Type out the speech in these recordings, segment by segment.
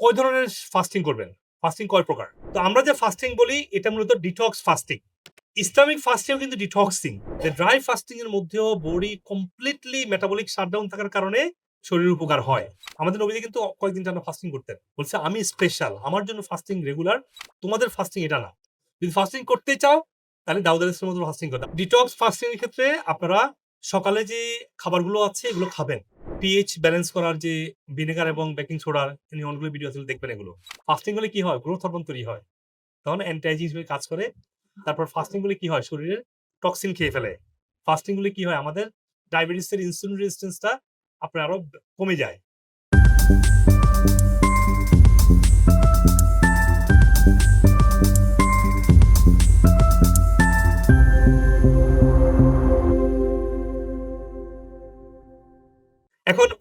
কয় ধরনের ফাস্টিং করবেন? ফাস্টিং কয় প্রকার? তো আমরা যে ফাস্টিং বলি, এটা মূলত ডিটক্স ফাস্টিং ইসলামিক ফাস্টিং কিন্তু ডিটক্সিং যে ড্রাই ফাস্টিং এর মধ্যেও বডি কমপ্লিটলি মেটাবলিক শাটডাউন থাকার কারণে শরীর উপকার হয়। আমাদের নবীজি কিন্তু কয়েকদিন টানা ফাস্টিং করতেন। বলছে, আমি স্পেশাল আমার জন্য ফাস্টিং রেগুলার তোমাদের ফাস্টিং এটা না। যদি ফাস্টিং করতে চাও, তাহলে দাউদ আলাইহিস মতো ফাস্টিং করতে ডিটক্স ফাস্টিং এর ক্ষেত্রে আপনারা সকালে যে খাবারগুলো আছে, এগুলো খাবেন। পিএইচ ব্যালেন্স করার যে ভিনেগার এবং বেকিং সোডার অনেকগুলো ভিডিও আছে, দেখবেন এগুলো। ফাস্টিং হলে কি হয়? গ্রোথ হরমোন তৈরি হয়। তখন অ্যান্টাইজিং হিসেবে কাজ করে। তারপর ফাস্টিং হলে কি হয়? শরীরের টক্সিন খেয়ে ফেলে। ফাস্টিং হলে কি হয়? আমাদের ডায়াবেটিসের ইনসুলিন রেজিস্ট্যান্সটা আপনার আরও কমে যায়।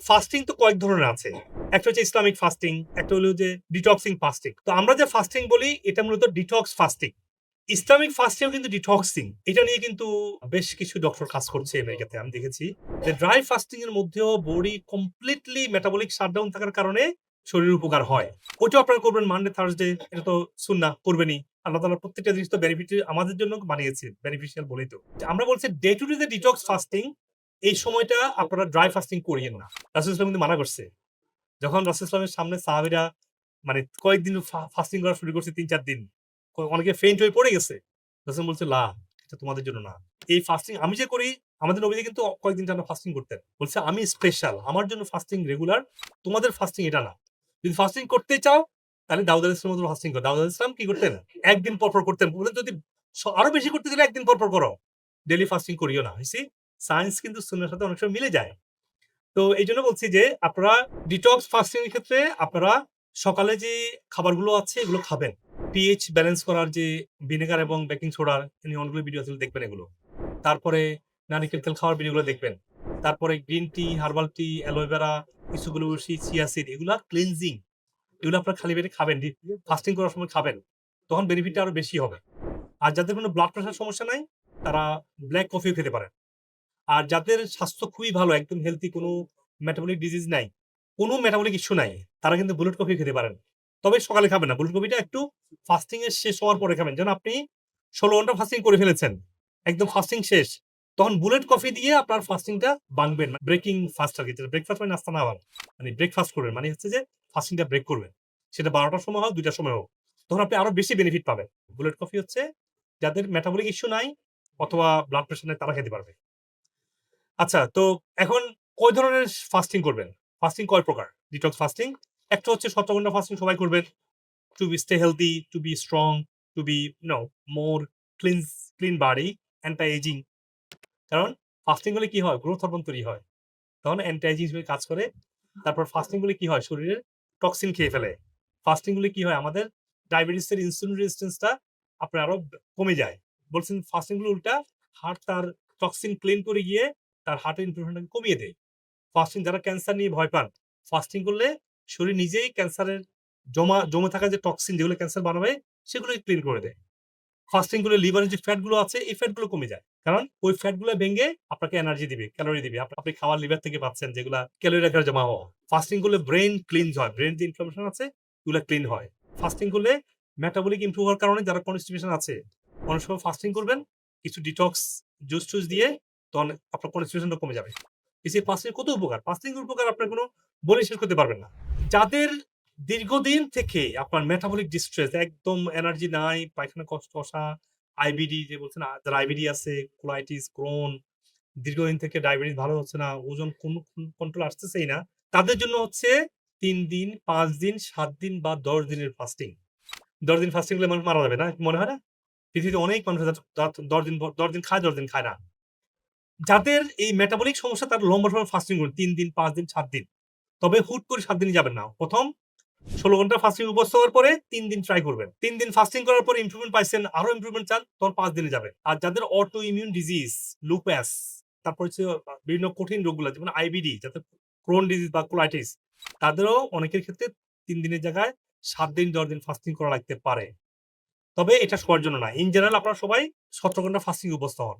ফাস্টিং তো কয়েক ধরনের আছে। একটা হচ্ছে ইসলামিক ফাস্টিং একটা হলো যে ডিটক্সিং ফাস্টিং তো আমরা যে ফাস্টিং বলি, এটা মূলত ডিটক্স ফাস্টিং ইসলামিক ফাস্টিং কিন্তু ডিটক্সিং এটা নিয়ে কিন্তু বেশ কিছু ডক্টর কাজ করছে আমেরিকাতে আমি দেখেছি। যে ড্রাই ফাস্টিং এর মধ্যেও বডি কমপ্লিটলি মেটাবলিক শাটডাউন থাকার কারণে শরীর উপকার হয়। ওইটাও আপনারা করবেন মানডে থার্সডে এটা তো শুননা করবেনই। আল্লাহ তালা প্রত্যেকটা জিনিস তো বেনিফিট আমাদের জন্য বানিয়েছে বেনিফিশিয়াল বলেই তো। আমরা বলছি day to day detox fasting এই সময়টা আপনারা ড্রাই ফাস্টিং করিয়েন না। রাসুল ইসলাম কিন্তু মানা করছে। যখন রাসুল ইসলামের সামনে সাহাবিরা মানে কয়েকদিন ফাস্টিং করা শুরু করছে তিন চার দিন অনেকে ফেন্ট হয়ে পড়ে গেছে। রাসুল বলছে লা এটা তোমাদের জন্য না। এই ফাস্টিং আমি যে করি, আমাদের নবীজি কিন্তু কয়েকদিন টানা ফাস্টিং করতেন। বলছে, আমি স্পেশাল আমার জন্য ফাস্টিং রেগুলার তোমাদের ফাস্টিং এটা না। যদি ফাস্টিং করতে চাও, তাহলে দাউদ আলাহ ইসলাম ফাস্টিং করো। দাউদ আলাহ ইসলাম কি করতেন? একদিন পর পর করতেন। বলে যদি আরও বেশি করতে গেলে একদিন পর পর করো। ডেলি ফাস্টিং করিও না। হয়েছি সায়েন্স কিন্তু সুন্নার সাথে অনেক সময় মিলে যায়। তো এই জন্য বলছি যে, আপনারা ডিটক্স ফাস্টিং এর ক্ষেত্রে আপনারা সকালে যে খাবারগুলো আছে এগুলো খাবেন। পিএইচ ব্যালেন্স করার যে ভিনেগার এবং বেকিং সোডার অনেকগুলো ভিডিও আছে দেখবেন এগুলো। তারপরে নারিকেল তেল খাওয়ার ভিডিওগুলো দেখবেন। তারপরে green tea herbal tea aloe vera কিছুগুলো চিয়াসিড এগুলো ক্লিনজিং এগুলো আপনারা খালি পেটে খাবেন ফাস্টিং করার সময় খাবেন। তখন বেনিফিটটা আরও বেশি হবে। আর যাদের কোনো ব্লাড প্রেশার সমস্যা নাই, তারা ব্ল্যাক কফিও খেতে পারেন। আর যাদের স্বাস্থ্য খুবই ভালো, একদম হেলদি কোনো মেটাবলিক ডিজিজ নাই, কোনো মেটাবলিক ইস্যু নাই, তারা কিন্তু বুলেট কফি খেতে পারেন। তবে সকালে খাবেন না বুলেট কফিটা একটু ফাস্টিং এর শেষ হওয়ার পরে খাবেন। যেন আপনি ষোলো ঘণ্টা ফাস্টিং করে ফেলেছেন, একদম ফাস্টিং শেষ, তখন বুলেট কফি দিয়ে আপনার ফাস্টিংটা বাংবেন ব্রেকিং ফাস্ট আর কি ব্রেকফাস্ট মানে নাস্তা না আবার মানে ব্রেকফাস্ট করবেন মানে হচ্ছে যে ফাস্টিংটা ব্রেক করবেন। সেটা বারোটার সময় হোক, দুইটার সময় হোক, তখন আপনি আরও বেশি বেনিফিট পাবেন। বুলেট কফি হচ্ছে যাদের মেটাবলিক ইস্যু নাই, অথবা ব্লাড প্রেশার নাই, তারা খেতে পারবে। আচ্ছা তো এখন কয় ধরনের ফাস্টিং করবেন? ফাস্টিং কয় প্রকার? ডিটক্স ফাস্টিং একটা হচ্ছে সতেরো ঘণ্টা ফাস্টিং সবাই করবেন। To be stay healthy to be strong to be no more clean clean body anti ageing কারণ ফাস্টিং হলে কি হয়? গ্রোথ হরমোন তৈরি হয়। তখন অ্যান্টি এজিং হিসেবে কাজ করে। তারপর ফাস্টিং গুলি কি হয়? শরীরের টক্সিন খেয়ে ফেলে। ফাস্টিং গুলি কি হয়? আমাদের ডায়াবেটিসের ইনসুলিন রেজিস্ট্যান্সটা আপনার আরও কমে যায়। বলছেন ফাস্টিংগুলো উল্টা হার্ট তার টক্সিন ক্লিন করে গিয়ে তার হার্টের ইনফ্লামেশনটাকে কমিয়ে দেয়। ফাস্টিং যারা ক্যান্সার নিয়ে ভয় পান ফাস্টিং করলে শরীর নিজেই ক্যান্সারের জমা, জমে থাকা যে টক্সিন যেগুলো ক্যান্সার বানাবে সেগুলো ক্লিন করে দেয়। ফাস্টিং করলে লিভারের যে ফ্যাটগুলো আছে, এই ফ্যাটগুলো কমে যায়। কারণ ওই ফ্যাটগুলো ভেঙে আপনাকে এনার্জি দিবে ক্যালোরি দিবে। আপ- আপনি খাওয়ার লিভার থেকে পাচ্ছেন যেগুলা ক্যালোরি আকারে জমা হওয়া। ফাস্টিং করলে ব্রেন ক্লিন হয় ব্রেন যে ইনফ্লামেশন আছে, এগুলো ক্লিন হয়। ফাস্টিং করলে মেটাবলিক ইমপ্রুভ হওয়ার কারণে যারা কনস্টিপেশন আছে, অনেক সময় ফাস্টিং করবেন, কিছু ডিটক্স জুস টুস দিয়ে তখন আপনার কনস্টিপেশনটা কমে যাবে। এই ফাস্টিং কত উপকার? ফাস্টিং উপকার আপনার কোনো বলে শেষ করতে পারবেন না। যাদের দীর্ঘদিন থেকে আপনার মেটাবলিক ডিস্ট্রেস একদম এনার্জি নাই, পায়খানা কষ্ট কষা আইবিডি যে বলছেন যারা আইবিডি আছে কোলাইটিস ক্রোন দীর্ঘদিন থেকে ডায়াবেটিস ভালো হচ্ছে না, ওজন কোন কন্ট্রোল আসতেছেই না, তাদের জন্য হচ্ছে তিন দিন, পাঁচ দিন, সাত দিন বা দশ দিনের ফাস্টিং দশ দিন ফাস্টিং করলে মানুষ মারা যাবে না, মনে হয় না? পৃথিবীতে অনেক মানুষ দশ দিন দশ দিন খায়, দশ দিন খায় না। যাদের এই মেটাবলিক সমস্যা তার লম্বা সময় ফাস্টিং করুন তিন দিন, পাঁচ দিন, সাত দিন। তবে হুট করে সাত দিন যাবেন না। প্রথম, ষোলো ঘণ্টা ফাস্টিং উপস্থ হওয়ার পরে তিন দিন ট্রাই করবেন। তিন দিন ফাস্টিং করার পরে ইমপ্রুভমেন্ট পাইছেন, আরও ইমপ্রুভমেন্ট চান, তখন পাঁচ দিনে যাবেন আর যাদের অটো ইমিউন ডিজিজ লুপ্যাস তারপর হচ্ছে বিভিন্ন কঠিন রোগগুলো যেমন আইবিডি যাতে ক্রোন ডিজিজ বা কোলাইটিস তাদেরও অনেকের ক্ষেত্রে তিন দিনের জায়গায় সাত দিন, দশ দিন ফাস্টিং করা লাগতে পারে। তবে এটা সবার জন্য না। ইন জেনারেল আপনারা সবাই সতেরো ঘণ্টা ফাস্টিং উপস্থ হন।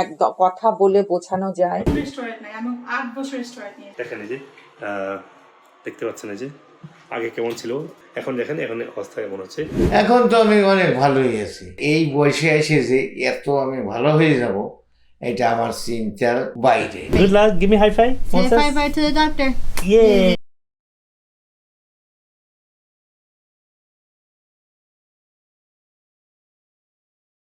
একদম কথা বলে বোঝানো যায়। দেখেন এই যে দেখতে পাচ্ছেন এই যে আগে কেমন ছিল এখন দেখেন এখন অবস্থা কেমন হচ্ছে। এখন তো আমি অনেক ভালোই আছি। এই বয়সে এসে যে এত আমি ভালো হয়ে যাব এটা আমার চিন্তার বাইরে। Good luck give me high five bye bye to the doctor. ইয়ে